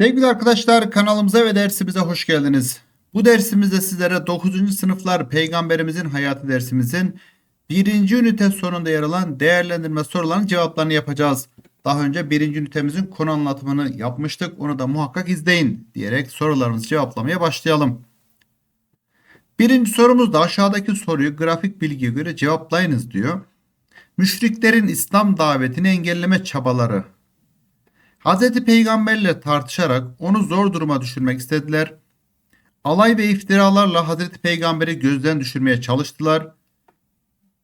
Sevgili arkadaşlar kanalımıza ve dersimize hoş geldiniz. Bu dersimizde sizlere 9. sınıflar peygamberimizin hayatı dersimizin 1. ünite sonunda yer alan değerlendirme sorularının cevaplarını yapacağız. Daha önce 1. ünitemizin konu anlatımını yapmıştık. Onu da muhakkak izleyin diyerek sorularımızı cevaplamaya başlayalım. Birinci sorumuz da aşağıdaki soruyu grafik bilgiye göre cevaplayınız diyor. Müşriklerin İslam davetini engelleme çabaları Hz. Peygamberle tartışarak onu zor duruma düşürmek istediler. Alay ve iftiralarla Hz. Peygamberi gözden düşürmeye çalıştılar.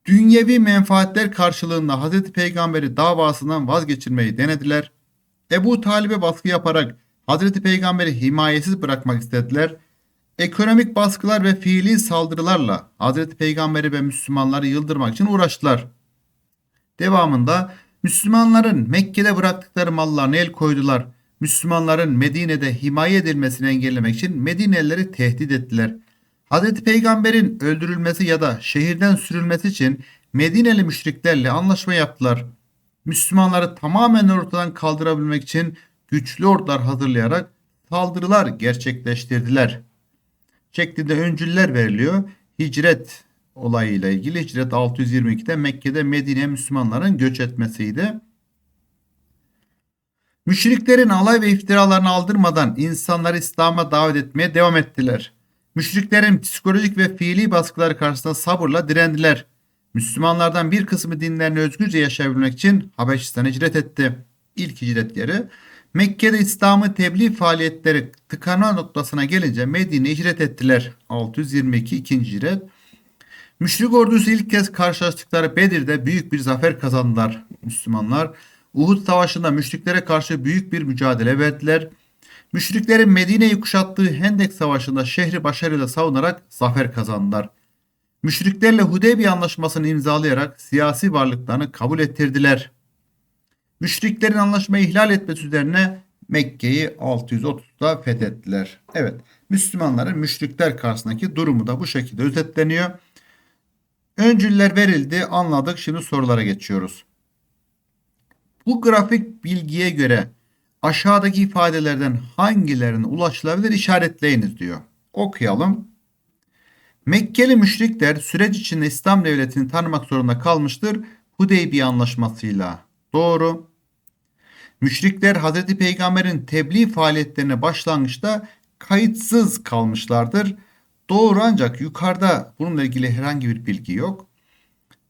Dünyevi menfaatler karşılığında Hz. Peygamberi davasından vazgeçirmeyi denediler. Ebu Talib'e baskı yaparak Hz. Peygamberi himayesiz bırakmak istediler. Ekonomik baskılar ve fiili saldırılarla Hz. Peygamberi ve Müslümanları yıldırmak için uğraştılar. Devamında Müslümanların Mekke'de bıraktıkları mallarına el koydular. Müslümanların Medine'de himaye edilmesini engellemek için Medinelileri tehdit ettiler. Hz. Peygamber'in öldürülmesi ya da şehirden sürülmesi için Medineli müşriklerle anlaşma yaptılar. Müslümanları tamamen ortadan kaldırabilmek için güçlü ordular hazırlayarak saldırılar gerçekleştirdiler. Şeklinde öncüller veriliyor. Hicret olayıyla ilgili Hicret 622'de Mekke'de Medine'ye Müslümanların göç etmesiydi. Müşriklerin alay ve iftiralarını aldırmadan insanları İslam'a davet etmeye devam ettiler. Müşriklerin psikolojik ve fiili baskıları karşısında sabırla direndiler. Müslümanlardan bir kısmı dinlerini özgürce yaşayabilmek için Habeşistan'a hicret etti. İlk hicret yeri. Mekke'de İslam'ı tebliğ faaliyetleri tıkanma noktasına gelince Medine'ye hicret ettiler. 622 ikinci hicret. Müşrik ordusu ilk kez karşılaştıkları Bedir'de büyük bir zafer kazandılar Müslümanlar. Uhud Savaşı'nda müşriklere karşı büyük bir mücadele verdiler. Müşriklerin Medine'yi kuşattığı Hendek Savaşı'nda şehri başarıyla savunarak zafer kazandılar. Müşriklerle Hudeybiye Anlaşması'nı imzalayarak siyasi varlıklarını kabul ettirdiler. Müşriklerin anlaşmayı ihlal etmesi üzerine Mekke'yi 630'da fethettiler. Evet, Müslümanların müşrikler karşısındaki durumu da bu şekilde özetleniyor. Öncüller verildi, anladık. Şimdi sorulara geçiyoruz. Bu grafik bilgiye göre aşağıdaki ifadelerden hangilerine ulaşılabilir işaretleyiniz diyor. Okuyalım. Mekkeli müşrikler süreç içinde İslam devletini tanımak zorunda kalmıştır Hudeybiye anlaşmasıyla. Doğru. Müşrikler Hz. Peygamber'in tebliğ faaliyetlerine başlangıçta kayıtsız kalmışlardır. Doğru ancak yukarıda bununla ilgili herhangi bir bilgi yok.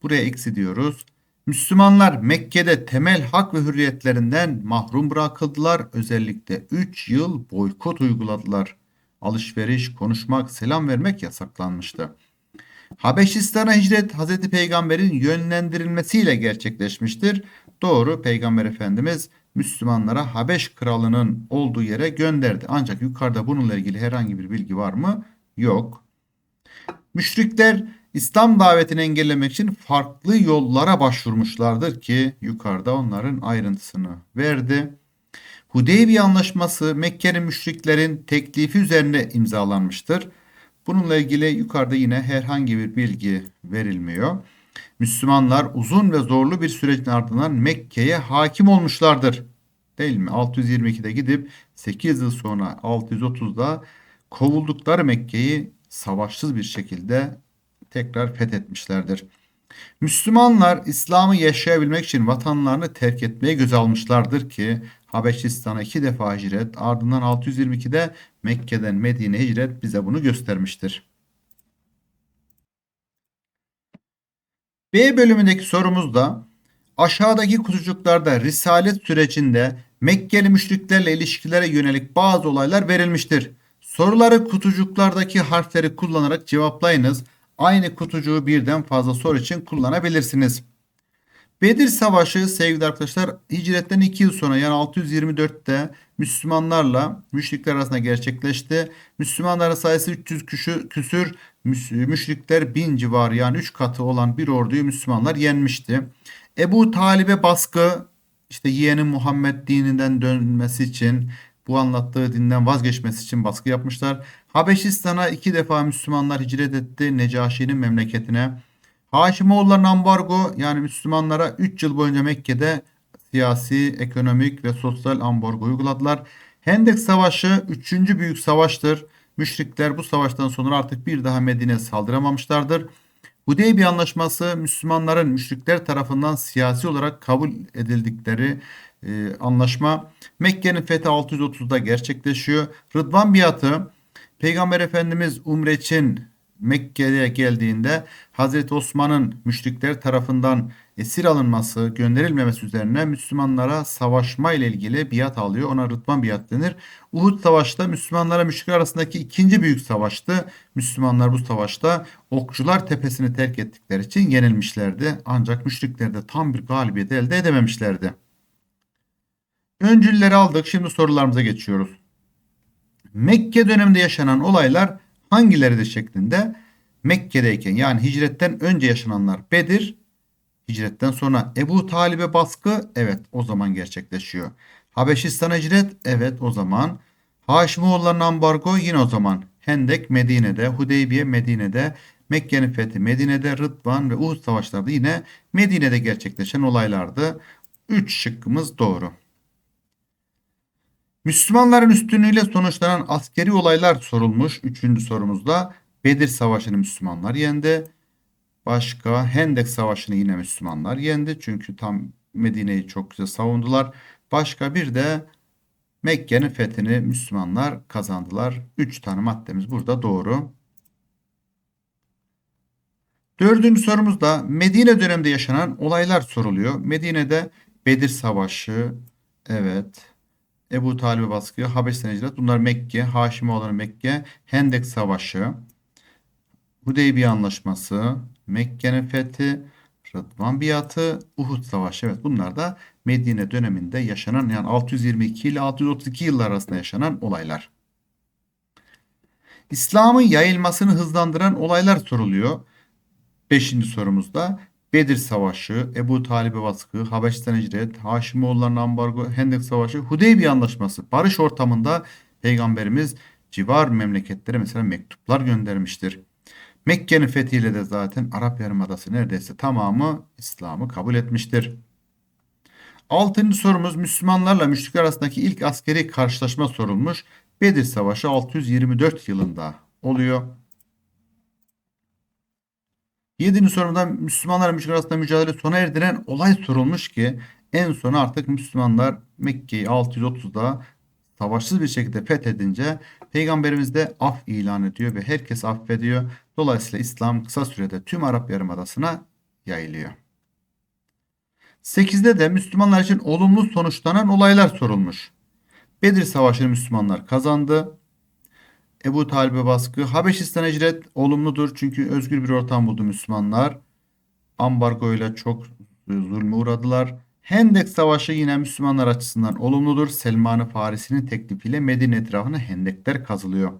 Buraya eksi diyoruz. Müslümanlar Mekke'de temel hak ve hürriyetlerinden mahrum bırakıldılar. Özellikle 3 yıl boykot uyguladılar. Alışveriş, konuşmak, selam vermek yasaklanmıştı. Habeşistan'a hicret Hz. Peygamber'in yönlendirilmesiyle gerçekleşmiştir. Doğru Peygamber Efendimiz Müslümanlara Habeş kralının olduğu yere gönderdi. Ancak yukarıda bununla ilgili herhangi bir bilgi var mı? Yok. Müşrikler İslam davetini engellemek için farklı yollara başvurmuşlardır ki yukarıda onların ayrıntısını verdi. Hudeybiye Anlaşması Mekke'nin müşriklerin teklifi üzerine imzalanmıştır. Bununla ilgili yukarıda yine herhangi bir bilgi verilmiyor. Müslümanlar uzun ve zorlu bir sürecin ardından Mekke'ye hakim olmuşlardır. Değil mi? 622'de gidip 8 yıl sonra 630'da kovuldukları Mekke'yi savaşsız bir şekilde tekrar fethetmişlerdir. Müslümanlar İslam'ı yaşayabilmek için vatanlarını terk etmeye göz almışlardır ki Habeşistan'a iki defa hicret ardından 622'de Mekke'den Medine hicret bize bunu göstermiştir. B bölümündeki sorumuz da aşağıdaki kutucuklarda Risalet sürecinde Mekkeli müşriklerle ilişkilere yönelik bazı olaylar verilmiştir. Soruları kutucuklardaki harfleri kullanarak cevaplayınız. Aynı kutucuğu birden fazla soru için kullanabilirsiniz. Bedir Savaşı sevgili arkadaşlar hicretten 2 yıl sonra yani 624'te Müslümanlarla müşrikler arasında gerçekleşti. Müslümanların sayısı 300 küsür, küsür müşrikler 1000 civarı yani 3 katı olan bir orduyu Müslümanlar yenmişti. Ebu Talib'e baskı işte yeğeni Muhammed dininden dönmesi için bu anlattığı dinden vazgeçmesi için baskı yapmışlar. Habeşistan'a iki defa Müslümanlar hicret etti Necaşi'nin memleketine. Haşimoğulların ambargo yani Müslümanlara 3 yıl boyunca Mekke'de siyasi, ekonomik ve sosyal ambargo uyguladılar. Hendek Savaşı 3. büyük savaştır. Müşrikler bu savaştan sonra artık bir daha Medine'ye saldıramamışlardır. Hudeybiye Anlaşması Müslümanların müşrikler tarafından siyasi olarak kabul edildikleri e, anlaşma Mekke'nin fethi 630'da gerçekleşiyor. Rıdvan biatı Peygamber Efendimiz umre için Mekke'ye geldiğinde Hazreti Osman'ın müşrikler tarafından esir alınması, gönderilmemesi üzerine Müslümanlara savaşma ile ilgili biat alıyor. Ona Rıdvan biat denir. Uhud Savaşı'da Müslümanlara müşrikler arasındaki ikinci büyük savaştı. Müslümanlar bu savaşta Okçular Tepesi'ni terk ettikleri için yenilmişlerdi. Ancak müşrikler de tam bir galibiyet elde edememişlerdi. Öncülleri aldık. Şimdi sorularımıza geçiyoruz. Mekke döneminde yaşanan olaylar hangileridir şeklinde Mekke'deyken yani hicretten önce yaşananlar Bedir, hicretten sonra Ebu Talib'e baskı evet o zaman gerçekleşiyor. Habeşistan'a hicret evet o zaman. Haşimoğulların ambargo yine o zaman. Hendek Medine'de, Hudeybiye Medine'de, Mekke'nin fethi Medine'de, Rıdvan ve Uhud savaşları yine Medine'de gerçekleşen olaylardı. 3 şıkkımız doğru. Müslümanların üstünlüğüyle sonuçlanan askeri olaylar sorulmuş. Üçüncü sorumuzda Bedir Savaşı'nı Müslümanlar yendi. Başka Hendek Savaşı'nı yine Müslümanlar yendi. Çünkü tam Medine'yi çok güzel savundular. Başka bir de Mekke'nin fethini Müslümanlar kazandılar. Üç tane maddemiz burada doğru. Dördüncü sorumuzda Medine döneminde yaşanan olaylar soruluyor. Medine'de Bedir Savaşı, evet. Ebu Talib'e baskı, Habeşistan hicret. Bunlar Mekke, Haşimoğulları Mekke, Hendek Savaşı, Hudeybiye Anlaşması, Mekke'nin fethi, Rıdvan Biatı, Uhud Savaşı. Evet bunlar da Medine döneminde yaşanan yani 622 ile 632 yıllar arasında yaşanan olaylar. İslam'ın yayılmasını hızlandıran olaylar soruluyor. Beşinci sorumuzda Bedir Savaşı, Ebu Talib'e baskı, Habeşistan hicret, Haşimoğulların ambargo, Hendek Savaşı, Hudeybiye Anlaşması. Barış ortamında Peygamberimiz civar memleketlere mesela mektuplar göndermiştir. Mekke'nin fethiyle de zaten Arap Yarımadası neredeyse tamamı İslam'ı kabul etmiştir. Altıncı sorumuz Müslümanlarla müşrikler arasındaki ilk askeri karşılaşma sorulmuş. Bedir Savaşı 624 yılında oluyor. Yedinci sorumda Müslümanlar müşrikler arasında mücadele sona erdiren olay sorulmuş ki en son artık Müslümanlar Mekke'yi 630'da savaşsız bir şekilde fethedince Peygamberimiz de af ilan ediyor ve herkes affediyor. Dolayısıyla İslam kısa sürede tüm Arap Yarımadası'na yayılıyor. 8'de de Müslümanlar için olumlu sonuçlanan olaylar sorulmuş. Bedir Savaşı'nı Müslümanlar kazandı. Ebu Talib'e baskı. Habeşistan'a hicret olumludur çünkü özgür bir ortam buldu Müslümanlar. Ambargo ile çok zulme uğradılar. Hendek Savaşı yine Müslümanlar açısından olumludur. Selman-ı Farisi'nin teklifiyle Medine etrafına hendekler kazılıyor.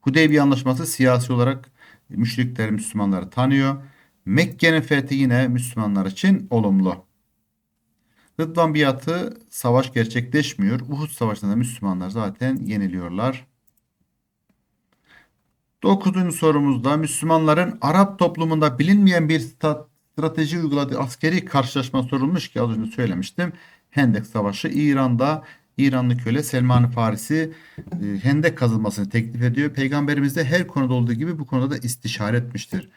Hudeybiye Anlaşması siyasi olarak müşrikler Müslümanları tanıyor. Mekke'nin fethi yine Müslümanlar için olumlu. Rıdvan biatı savaş gerçekleşmiyor. Uhud Savaşı'nda Müslümanlar zaten yeniliyorlar. Dokuzuncu sorumuzda Müslümanların Arap toplumunda bilinmeyen bir strateji uyguladığı askeri karşılaşma sorulmuş ki az önce söylemiştim. Hendek Savaşı İran'da İranlı köle Selman Farisi e, hendek kazılmasını teklif ediyor. Peygamberimiz de her konuda olduğu gibi bu konuda da istişare etmiştir.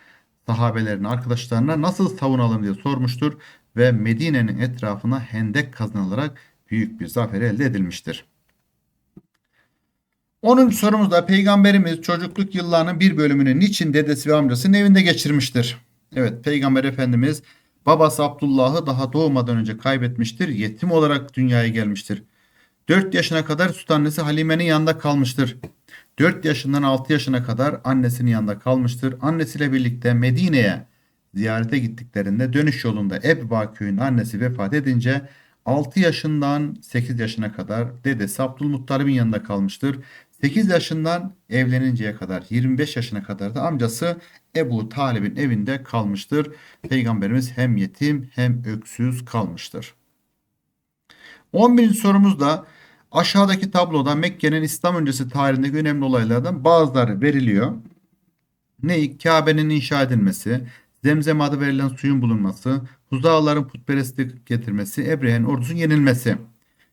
Sahabelerin arkadaşlarına nasıl savunalım diye sormuştur ve Medine'nin etrafına hendek kazanılarak büyük bir zafer elde edilmiştir. 10. sorumuzda Peygamberimiz çocukluk yıllarının bir bölümünü niçin dedesi ve amcasının evinde geçirmiştir? Evet Peygamber Efendimiz babası Abdullah'ı daha doğmadan önce kaybetmiştir. Yetim olarak dünyaya gelmiştir. 4 yaşına kadar süt annesi Halime'nin yanında kalmıştır. 4 yaşından 6 yaşına kadar annesinin yanında kalmıştır. Annesiyle birlikte Medine'ye ziyarete gittiklerinde dönüş yolunda Ebba köyünün annesi vefat edince 6 yaşından 8 yaşına kadar dedesi Abdülmuttalib'in yanında kalmıştır. 8 yaşından evleninceye kadar 25 yaşına kadar da amcası Ebu Talib'in evinde kalmıştır. Peygamberimiz hem yetim hem öksüz kalmıştır. 11. sorumuz da aşağıdaki tabloda Mekke'nin İslam öncesi tarihindeki önemli olaylardan bazıları veriliyor. Ne? Kabe'nin inşa edilmesi, Zemzem adı verilen suyun bulunması, Huzağların putperestlik getirmesi, Ebrehe'nin ordusunun yenilmesi.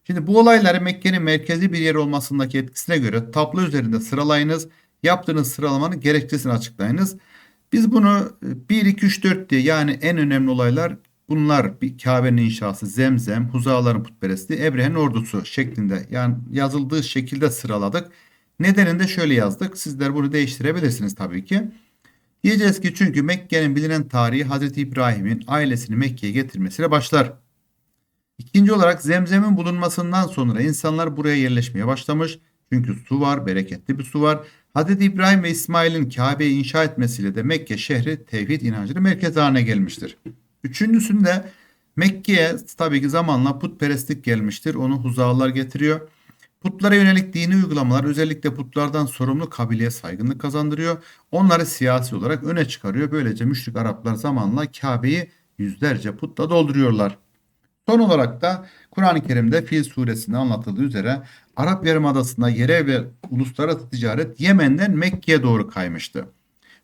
Şimdi bu olayları Mekke'nin merkezi bir yer olmasındaki etkisine göre tablo üzerinde sıralayınız. Yaptığınız sıralamanın gerekçesini açıklayınız. Biz bunu 1, 2, 3, 4 diye yani en önemli olaylar bunlar bir Kabe'nin inşası, Zemzem, Huzaların putperestliği, Ebrehe'nin ordusu şeklinde yani yazıldığı şekilde sıraladık. Nedenini de şöyle yazdık. Sizler bunu değiştirebilirsiniz tabii ki. Diyeceğiz ki çünkü Mekke'nin bilinen tarihi Hazreti İbrahim'in ailesini Mekke'ye getirmesiyle başlar. İkinci olarak zemzemin bulunmasından sonra insanlar buraya yerleşmeye başlamış. Çünkü su var, bereketli bir su var. Hazreti İbrahim ve İsmail'in Kabe'yi inşa etmesiyle de Mekke şehri tevhid inancının merkezi haline gelmiştir. Üçüncüsünde Mekke'ye tabii ki zamanla putperestlik gelmiştir. Onu huzalar getiriyor. Putlara yönelik dini uygulamalar özellikle putlardan sorumlu kabileye saygınlık kazandırıyor. Onları siyasi olarak öne çıkarıyor. Böylece müşrik Araplar zamanla Kabe'yi yüzlerce putla dolduruyorlar. Son olarak da Kur'an-ı Kerim'de Fil suresinde anlatıldığı üzere Arap Yarımadası'nda yerel ve uluslararası ticaret Yemen'den Mekke'ye doğru kaymıştı.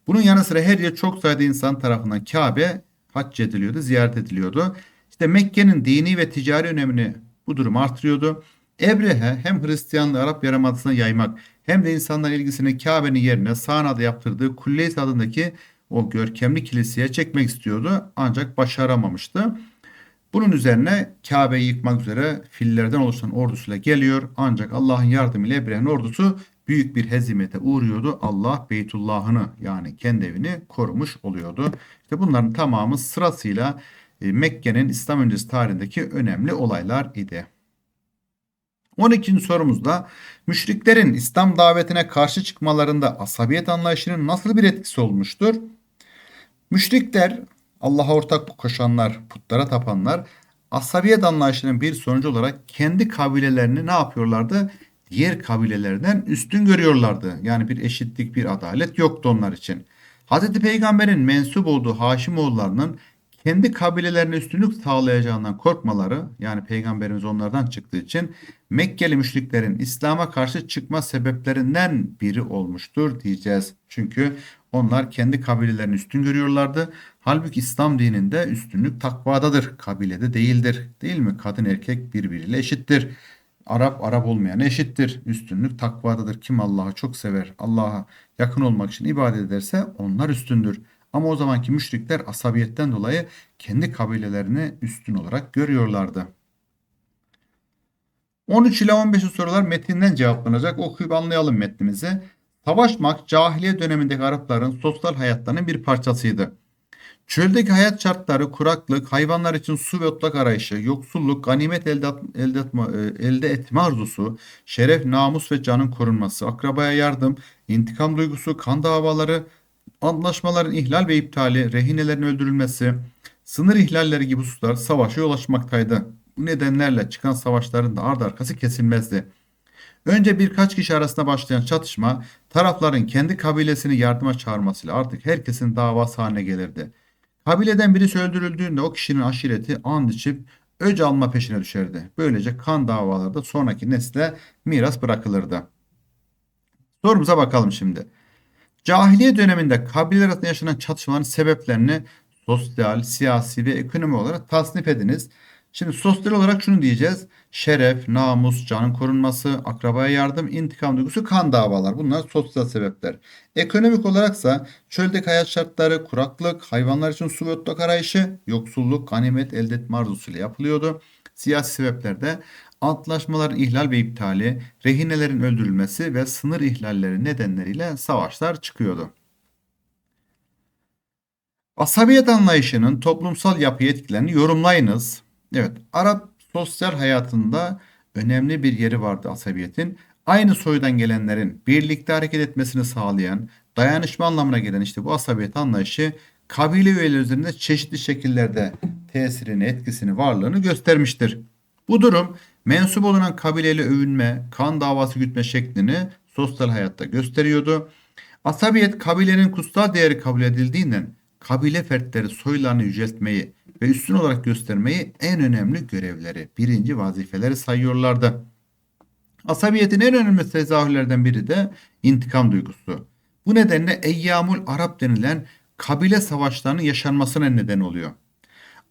Bunun yanı sıra her yıl çok sayıda insan tarafından Kabe hac ediliyordu, ziyaret ediliyordu. İşte Mekke'nin dini ve ticari önemini bu durum artırıyordu. Ebrehe hem Hristiyanlığı Arap Yarımadası'na yaymak hem de insanlar ilgisini Kabe'nin yerine Sana'da yaptırdığı Kulleys adındaki o görkemli kiliseye çekmek istiyordu ancak başaramamıştı. Bunun üzerine Kabe'yi yıkmak üzere fillerden oluşan ordusuyla geliyor. Ancak Allah'ın yardımıyla Ebrehe'nin ordusu büyük bir hezimete uğruyordu. Allah Beytullah'ını yani kendi evini korumuş oluyordu. İşte bunların tamamı sırasıyla e, Mekke'nin İslam öncesi tarihindeki önemli olaylar idi. 12. sorumuzda müşriklerin İslam davetine karşı çıkmalarında asabiyet anlayışının nasıl bir etkisi olmuştur? Müşrikler Allah'a ortak koşanlar, putlara tapanlar asabiyet anlayışının bir sonucu olarak kendi kabilelerini ne yapıyorlardı? Diğer kabilelerden üstün görüyorlardı. Yani bir eşitlik, bir adalet yoktu onlar için. Hz. Peygamber'in mensup olduğu Haşimoğullarının kendi kabilelerine üstünlük sağlayacağından korkmaları yani peygamberimiz onlardan çıktığı için Mekkeli müşriklerin İslam'a karşı çıkma sebeplerinden biri olmuştur diyeceğiz. Çünkü onlar kendi kabilelerini üstün görüyorlardı. Halbuki İslam dininde üstünlük takvadadır. Kabilede değildir. Değil mi? Kadın erkek birbiriyle eşittir. Arap Arap olmayan eşittir. Üstünlük takvadadır. Kim Allah'ı çok sever, Allah'a yakın olmak için ibadet ederse onlar üstündür. Ama o zamanki müşrikler asabiyetten dolayı kendi kabilelerini üstün olarak görüyorlardı. 13 ile 15 sorular metinden cevaplanacak. Okuyup anlayalım metnimizi. Savaşmak cahiliye dönemindeki Arapların sosyal hayatlarının bir parçasıydı. Çöldeki hayat şartları, kuraklık, hayvanlar için su ve otlak arayışı, yoksulluk, ganimet elde, elde, etme, elde etme arzusu, şeref, namus ve canın korunması, akrabaya yardım, intikam duygusu, kan davaları, antlaşmaların ihlal ve iptali, rehinelerin öldürülmesi, sınır ihlalleri gibi hususlar savaşa yol açmaktaydı. Bu nedenlerle çıkan savaşların da ardı arkası kesilmezdi. Önce birkaç kişi arasında başlayan çatışma tarafların kendi kabilesini yardıma çağırmasıyla artık herkesin davası haline gelirdi. Kabileden birisi öldürüldüğünde o kişinin aşireti and içip öc alma peşine düşerdi. Böylece kan davaları da sonraki nesle miras bırakılırdı. Sorumuza bakalım şimdi. Cahiliye döneminde kabileler arasında yaşanan çatışmaların sebeplerini sosyal, siyasi ve ekonomi olarak tasnif ediniz. Şimdi sosyal olarak şunu diyeceğiz. Şeref, namus, canın korunması, akrabaya yardım, intikam duygusu, kan davalar. Bunlar sosyal sebepler. Ekonomik olaraksa çöldeki hayat şartları, kuraklık, hayvanlar için su ve otlak arayışı, yoksulluk, ganimet elde etme arzusuyla yapılıyordu. Siyasi sebeplerde antlaşmaların ihlal ve iptali, rehinelerin öldürülmesi ve sınır ihlalleri nedenleriyle savaşlar çıkıyordu. Asabiyet anlayışının toplumsal yapı etkilerini yorumlayınız. Evet, Arap sosyal hayatında önemli bir yeri vardı asabiyetin. Aynı soydan gelenlerin birlikte hareket etmesini sağlayan, dayanışma anlamına gelen işte bu asabiyet anlayışı kabile üyeleri üzerinde çeşitli şekillerde tesirini, etkisini, varlığını göstermiştir. Bu durum mensup olunan kabileyle övünme, kan davası gütme şeklini sosyal hayatta gösteriyordu. Asabiyet kabilenin kutsal değeri kabul edildiğinden kabile fertleri soylarını yüceltmeyi ve üstün olarak göstermeyi en önemli görevleri, birinci vazifeleri sayıyorlardı. Asabiyetin en önemli tezahürlerden biri de intikam duygusu. Bu nedenle Eyyamul Arap denilen kabile savaşlarının yaşanmasına neden oluyor.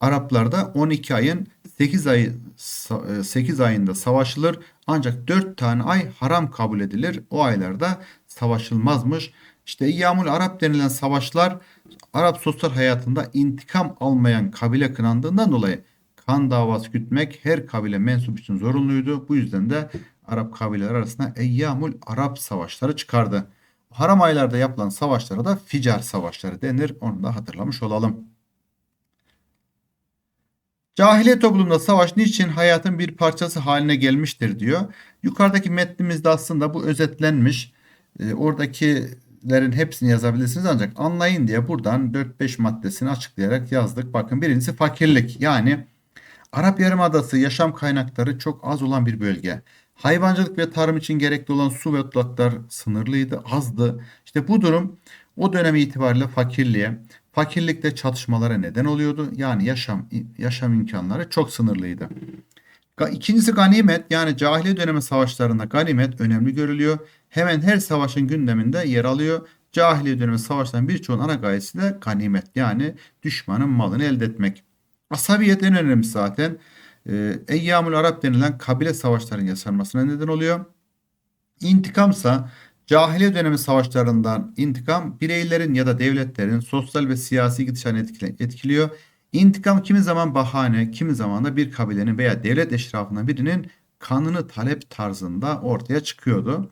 Araplarda 12 ayın 8 ayı 8 ayında savaşılır ancak 4 tane ay haram kabul edilir. O aylarda savaşılmazmış. İşte İyyamul Arap denilen savaşlar Arap sosyal hayatında intikam almayan kabile kınandığından dolayı kan davası gütmek her kabile mensup için zorunluydu. Bu yüzden de Arap kabileler arasında Eyyamul Arap savaşları çıkardı. Haram aylarda yapılan savaşlara da Ficar savaşları denir. Onu da hatırlamış olalım. Cahiliye toplumunda savaş niçin hayatın bir parçası haline gelmiştir diyor. Yukarıdaki metnimizde aslında bu özetlenmiş. E, oradakilerin hepsini yazabilirsiniz ancak anlayın diye buradan 4-5 maddesini açıklayarak yazdık. Bakın birincisi fakirlik. Yani Arap Yarımadası yaşam kaynakları çok az olan bir bölge. Hayvancılık ve tarım için gerekli olan su ve otlaklar sınırlıydı, azdı. İşte bu durum o dönem itibariyle fakirliğe, fakirlikte çatışmalara neden oluyordu. Yani yaşam yaşam imkanları çok sınırlıydı. İkincisi ganimet yani cahiliye dönemi savaşlarında ganimet önemli görülüyor. Hemen her savaşın gündeminde yer alıyor. Cahiliye dönemi savaşlarının birçoğunun ana gayesi de ganimet yani düşmanın malını elde etmek. Asabiyet en önemlisi zaten. E, Eyyamül Arap denilen kabile savaşlarının yaşanmasına neden oluyor. İntikamsa cahiliye dönemi savaşlarından intikam bireylerin ya da devletlerin sosyal ve siyasi gidişatını etkiliyor. İntikam kimi zaman bahane, kimi zaman da bir kabilenin veya devlet eşrafından birinin kanını talep tarzında ortaya çıkıyordu.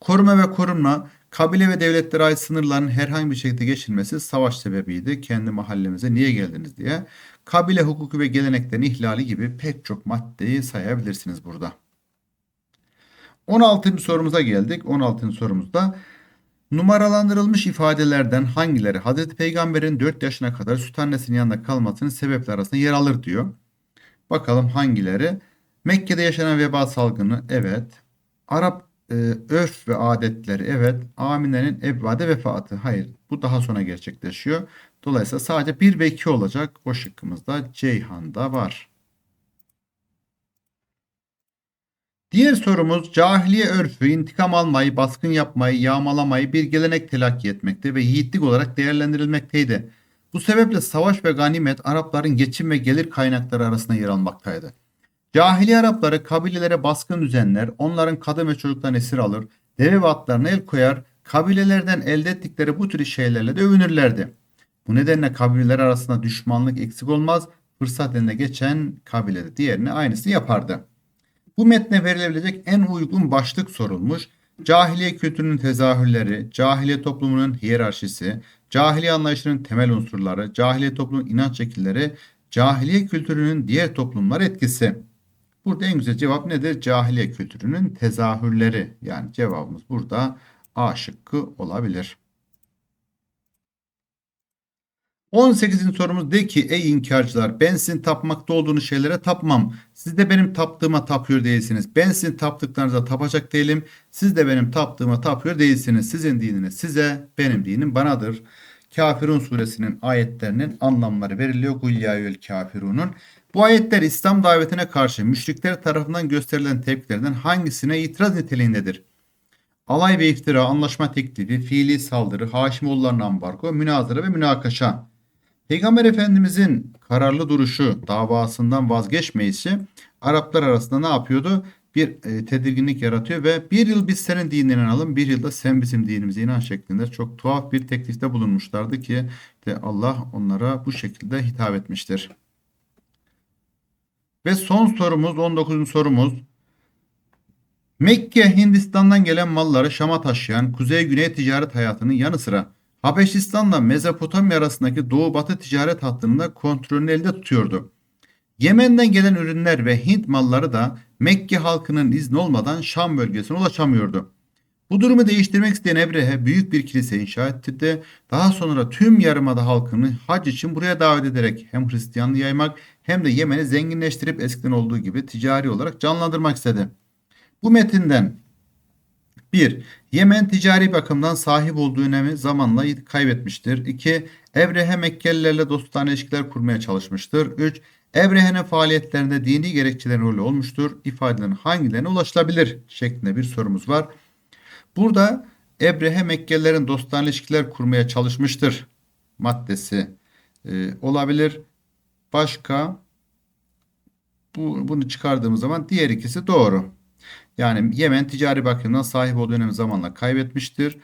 Koruma ve korunma kabile ve devletlere ait sınırların herhangi bir şekilde geçilmesi savaş sebebiydi. Kendi mahallemize niye geldiniz diye. Kabile hukuku ve geleneklerin ihlali gibi pek çok maddeyi sayabilirsiniz burada. 16. sorumuza geldik. 16. sorumuzda numaralandırılmış ifadelerden hangileri Hazreti Peygamber'in 4 yaşına kadar süt annesinin yanında kalmasının sebepleri arasında yer alır diyor. Bakalım hangileri? Mekke'de yaşanan veba salgını evet. Arap e, örf ve adetleri evet. Amine'nin evvade vefatı hayır. Bu daha sonra gerçekleşiyor. Dolayısıyla sadece 1 ve 2 olacak. O şıkkımızda Ceyhan'da var. Diğer sorumuz cahiliye örfü intikam almayı, baskın yapmayı, yağmalamayı bir gelenek telakki etmekte ve yiğitlik olarak değerlendirilmekteydi. Bu sebeple savaş ve ganimet Arapların geçim ve gelir kaynakları arasında yer almaktaydı. Cahiliye Arapları kabilelere baskın düzenler, onların kadın ve çocuklarını esir alır, deve ve atlarına el koyar, kabilelerden elde ettikleri bu tür şeylerle de övünürlerdi. Bu nedenle kabileler arasında düşmanlık eksik olmaz, fırsat eline geçen kabile de diğerine aynısını yapardı. Bu metne verilebilecek en uygun başlık sorulmuş. Cahiliye kültürünün tezahürleri, cahiliye toplumunun hiyerarşisi, cahiliye anlayışının temel unsurları, cahiliye toplumunun inanç şekilleri, cahiliye kültürünün diğer toplumlar etkisi. Burada en güzel cevap nedir? Cahiliye kültürünün tezahürleri. Yani cevabımız burada A şıkkı olabilir. 18. sorumuz de ki ey inkarcılar ben sizin tapmakta olduğunuz şeylere tapmam. Siz de benim taptığıma tapıyor değilsiniz. Ben sizin taptıklarınıza tapacak değilim. Siz de benim taptığıma tapıyor değilsiniz. Sizin dininiz size benim dinim banadır. Kafirun suresinin ayetlerinin anlamları veriliyor. Gulyayül kafirunun. Bu ayetler İslam davetine karşı müşrikler tarafından gösterilen tepkilerden hangisine itiraz niteliğindedir? Alay ve iftira, anlaşma teklifi, fiili saldırı, Haşimoğullarına ambargo, münazara ve münakaşa. Peygamber Efendimizin kararlı duruşu, davasından vazgeçmeyişi Araplar arasında ne yapıyordu? Bir e, tedirginlik yaratıyor ve bir yıl biz senin dinine inanalım, bir yılda sen bizim dinimize inan şeklinde çok tuhaf bir teklifte bulunmuşlardı ki işte Allah onlara bu şekilde hitap etmiştir. Ve son sorumuz 19. sorumuz. Mekke Hindistan'dan gelen malları Şam'a taşıyan kuzey-güney ticaret hayatının yanı sıra Habeşistan'la Mezopotamya arasındaki doğu-batı ticaret hattında kontrolünü elde tutuyordu. Yemen'den gelen ürünler ve Hint malları da Mekke halkının izni olmadan Şam bölgesine ulaşamıyordu. Bu durumu değiştirmek isteyen Ebrehe büyük bir kilise inşa etti de daha sonra tüm yarımada halkını hac için buraya davet ederek hem Hristiyanlığı yaymak hem de Yemen'i zenginleştirip eskiden olduğu gibi ticari olarak canlandırmak istedi. Bu metinden 1. Yemen ticari bakımdan sahip olduğu önemi zamanla kaybetmiştir. 2. Ebrehe Mekkelilerle dostane ilişkiler kurmaya çalışmıştır. 3. Ebrehe'nin faaliyetlerinde dini gerekçelerin rolü olmuştur. İfadelerin hangilerine ulaşılabilir şeklinde bir sorumuz var. Burada Ebrehe Mekkelilerin dostane ilişkiler kurmaya çalışmıştır maddesi e, olabilir. başka bu, bunu çıkardığımız zaman diğer ikisi doğru. Yani Yemen ticari bakımdan sahip olduğu önemi zamanla kaybetmiştir.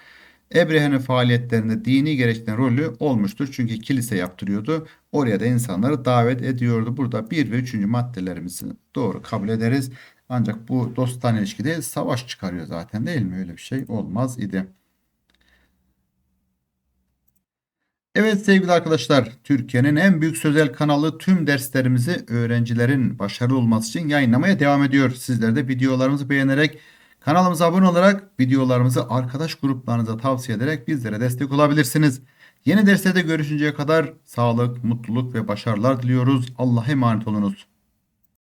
Ebrehe'nin faaliyetlerinde dini gerektiren rolü olmuştur. Çünkü kilise yaptırıyordu. Oraya da insanları davet ediyordu. Burada bir ve üçüncü maddelerimizi doğru kabul ederiz. Ancak bu dostane ilişkide savaş çıkarıyor zaten değil mi? Öyle bir şey olmaz idi. Evet sevgili arkadaşlar, Türkiye'nin en büyük sözel kanalı tüm derslerimizi öğrencilerin başarılı olması için yayınlamaya devam ediyor. Sizler de videolarımızı beğenerek kanalımıza abone olarak videolarımızı arkadaş gruplarınıza tavsiye ederek bizlere destek olabilirsiniz. Yeni derslerde görüşünceye kadar sağlık, mutluluk ve başarılar diliyoruz. Allah'a emanet olunuz.